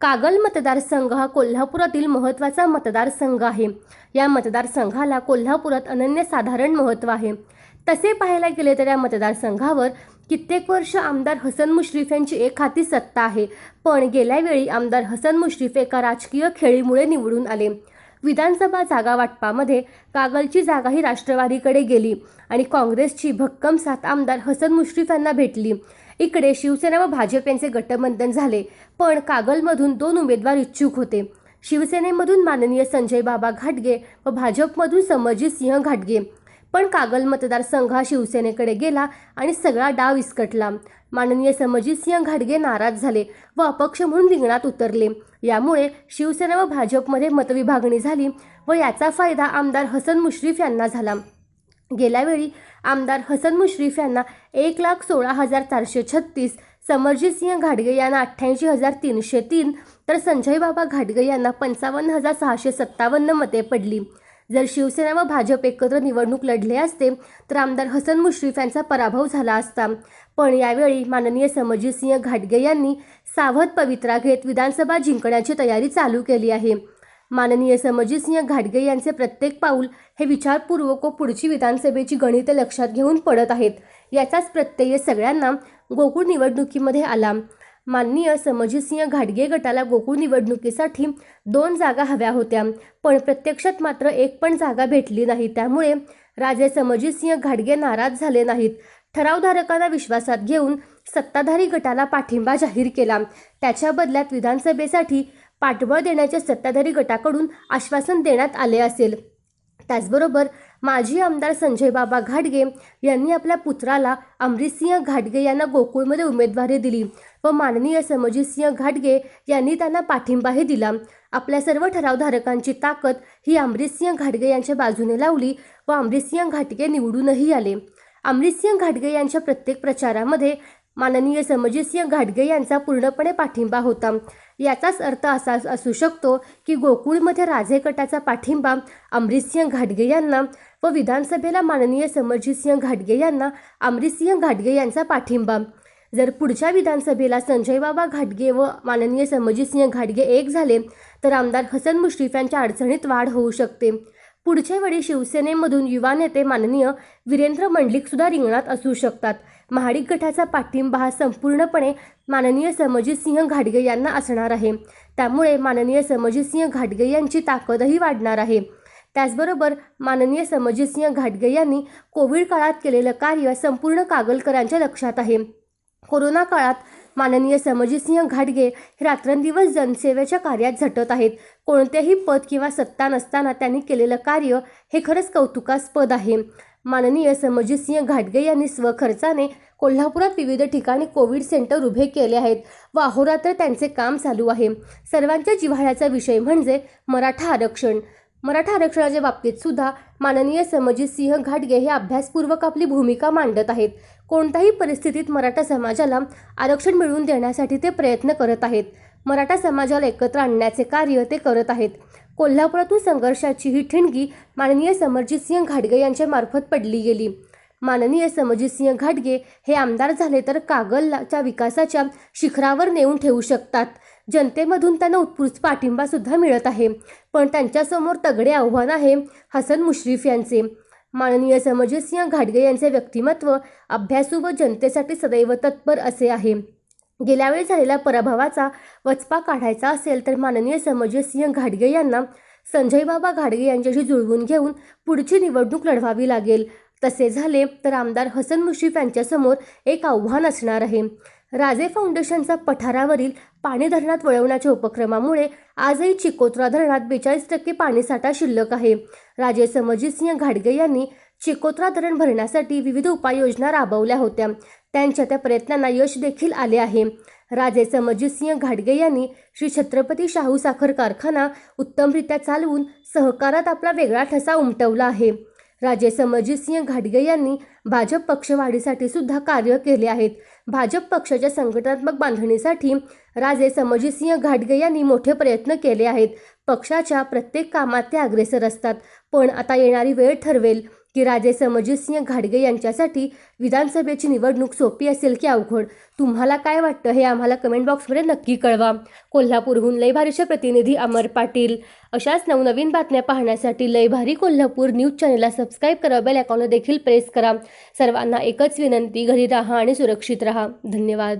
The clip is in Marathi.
कागल मतदारसंघ हा कोल्हापुरातील महत्त्वाचा मतदारसंघ आहे. या मतदारसंघाला कोल्हापुरात अनन्यसाधारण महत्त्व आहे. तसे पाहायला गेले तर या मतदारसंघावर कित्येक वर्ष आमदार हसन मुश्रीफ यांची एक हाती सत्ता आहे. पण गेल्या वेळी आमदार हसन मुश्रीफ एका राजकीय खेळीमुळे निवडून आले. विधानसभा जागा वाटपामध्ये कागलची जागा ही राष्ट्रवादीकडे गेली आणि काँग्रेसची भक्कम साथ आमदार हसन मुश्रीफ यांना भेटली. इकडे शिवसेना व भाजप यांचे गटबंधन झाले पण कागलमधून दोन उमेदवार इच्छुक होते. शिवसेनेमधून माननीय संजय बाबा घाटगे व भाजपमधून समरजित सिंह घाटगे. पण कागल मतदारसंघ हा शिवसेनेकडे गेला आणि सगळा डाव विस्कटला माननीय समरजित सिंह घाटगे नाराज झाले व अपक्ष म्हणून रिंगणात उतरले. यामुळे शिवसेना व भाजपमध्ये मतविभागणी झाली व याचा फायदा आमदार हसन मुश्रीफ यांना झाला. गेल्यावेळी आमदार हसन मुश्रीफ यांना एक लाख सोळा हजार चारशे छत्तीस समरजित सिंह घाटगे यांना अठ्ठ्याऐंशी हजार तीनशे तीन तर संजय बाबा घाटगे यांना पंचावन्न हजार सहाशे सत्तावन्न मते पडली. जर शिवसेना व भाजप एकत्र निवडणूक लढले असते तर आमदार हसन मुश्रीफ यांचा पराभव झाला असता. पण यावेळी माननीय समरजित सिंह घाटगे यांनी सावध पवित्रा घेत विधानसभा जिंकण्याची तयारी चालू केली आहे. माननीय समरजित सिंह घाटगे यांचे प्रत्येक पाऊल हे विचारपूर्वक व पुढची विधानसभेची गणिते लक्षात घेऊन पडत आहेत. याचाच प्रत्यय सगळ्यांना गोकुळ निवडणुकीमध्ये आला. माननीय समरजित सिंह घाटगे गटाला गोकुळ निवडणुकीसाठी दोन जागा हव्या होत्या. पण प्रत्यक्षात मात्र एक पण जागा भेटली नाही. त्यामुळे राजे समरजित सिंह घाटगे नाराज झाले नाहीत. ठरावधारकांना विश्वासात घेऊन सत्ताधारी गटाला पाठिंबा जाहीर केला. त्याच्या बदल्यात विधानसभेसाठी पाठबळ देण्याचे सत्ताधारी गटाकडून आश्वासन देण्यात आले असेल. त्याचबरोबर माजी आमदार संजय बाबा घाटगे यांनी आपल्या पुत्राला अमरितसिंह घाटगे यांना गोकुळमध्ये उमेदवारी दिली व माननीय समजितसिंह घाटगे यांनी त्यांना पाठिंबाही दिला. आपल्या सर्व ठरावधारकांची ताकद ही अमरितसिंह घाटगे यांच्या बाजूने लावली व अमरितसिंह घाटगे निवडूनही आले. अमरितसिंह घाटगे यांच्या प्रत्येक प्रचारामध्ये माननीय समरजितसिंह घाटगे यांचा पूर्णपणे पाठिंबा होता. याचाच अर्थ असा असू शकतो की गोकुळमध्ये राजे गटाचा पाठिंबा अमरितसिंह घाटगे यांना व विधानसभेला माननीय समरजितसिंह घाटगे यांना अमरितसिंह घाटगे यांचा पाठिंबा. जर पुढच्या विधानसभेला संजय बाबा घाटगे व माननीय समरजितसिंह घाटगे एक झाले तर आमदार हसन मुश्रीफ यांच्या अडचणीत वाढ होऊ शकते. पुढच्या वेळी शिवसेनेमधून युवा नेते माननीय वीरेंद्र मंडलिक सुद्धा रिंगणात असू शकतात. महाडिक गटाचा पाठिंबा हा संपूर्णपणे माननीय समजितसिंह घाटगे यांना असणार आहे. त्यामुळे माननीय समजितसिंह घाटगे यांची ताकदही वाढणार आहे. त्याचबरोबर माननीय समजितसिंह घाटगे यांनी कोविड काळात केलेलं कार्य संपूर्ण कागलकरांच्या लक्षात आहे. कोरोना काळात माननीय समजितसिंह घाटगे हे रात्रंदिवस जनसेवेच्या कार्यात झटत आहेत. कोणतेही पद किंवा सत्ता नसताना त्यांनी केलेलं कार्य हे खरंच कौतुकास्पद आहे. माननीय समरजितसिंह घाटगे यांनी स्वखर्चाने कोल्हापुरात विविध ठिकाणी कोविड सेंटर उभे केले आहेत. व अहोरात्र त्यांचे काम चालू आहे. सर्वांच्या जिव्हाळ्याचा विषय म्हणजे मराठा आरक्षण. मराठा आरक्षणाच्या बाबतीत सुद्धा माननीय समरजित सिंह घाटगे हे अभ्यासपूर्वक आपली भूमिका मांडत आहेत. कोणत्याही परिस्थितीत मराठा समाजाला आरक्षण मिळवून देण्यासाठी ते प्रयत्न करत आहेत. मराठा समाजाला एकत्र आणण्याचे कार्य ते करत आहेत. कोल्हापुरातून संघर्षाची ही ठिणगी माननीय समरजितसिंह घाटगे यांच्या मार्फत पडली गेली. माननीय समरजितसिंह घाटगे हे आमदार झाले तर कागलच्या विकासाच्या शिखरावर नेऊन ठेवू शकतात. जनतेमधून त्यांना उत्स्फूर्त पाठिंबा सुद्धा मिळत आहे. पण त्यांच्यासमोर तगडे आव्हान आहे हसन मुश्रीफ यांचे. माननीय समरजितसिंह घाटगे यांचे व्यक्तिमत्व अभ्यासू व जनतेसाठी सदैव तत्पर असे आहे. गेल्या वेळी झालेल्या पराभवाचा वचपा काढायचा असेल तर माननीय समजसिंह सिंह यांना संजय बाबा यांच्याशी जुळवून घेऊन पुढची निवडणूक लढवावी लागेल. तसे झाले तर आमदार हसन मुश्रीफ यांच्यासमोर एक आव्हान असणार आहे. राजे फाउंडेशनचा पठारावरील पाणी धरणात वळवण्याच्या उपक्रमामुळे आजही चिकोत्रा धरणात बेचाळीस टक्के पाणीसाठा शिल्लक आहे. राजे समजित सिंह घाडगे यांनी चिकोत्रा धरण भरण्यासाठी विविध उपाययोजना राबवल्या होत्या. त्यांच्या त्या प्रयत्नांना यश देखील आले आहे. राजे समरजित सिंह घाटगे यांनी श्री छत्रपती शाहू साखर कारखाना उत्तमरित्या चालवून सहकारात आपला वेगळा ठसा उमटवला आहे. राजे समजीसिंह घाटगे यांनी भाजप पक्षवाढीसाठी सुद्धा कार्य केले आहेत. भाजप पक्षाच्या संघटनात्मक बांधणीसाठी राजे समजीसिंह घाटगे यांनी मोठे प्रयत्न केले आहेत. पक्षाच्या प्रत्येक कामात ते अग्रेसर असतात. पण आता येणारी वेळ ठरवेल. की राजे समजितसिंह घाडगे यांच्यासाठी विधानसभेची निवडणूक सोपी असेल की अवघड? तुम्हाला काय वाटतं हे आम्हाला कमेंट बॉक्समध्ये नक्की कळवा. कोल्हापूरहून लयभारीचे प्रतिनिधी अमर पाटील. अशाच नवनवीन बातम्या पाहण्यासाठी लयभारी कोल्हापूर न्यूज चॅनलला सबस्क्राईब करा बेल अकाउंटला देखील प्रेस करा. सर्वांना एकच विनंती घरी राहा आणि सुरक्षित राहा. धन्यवाद.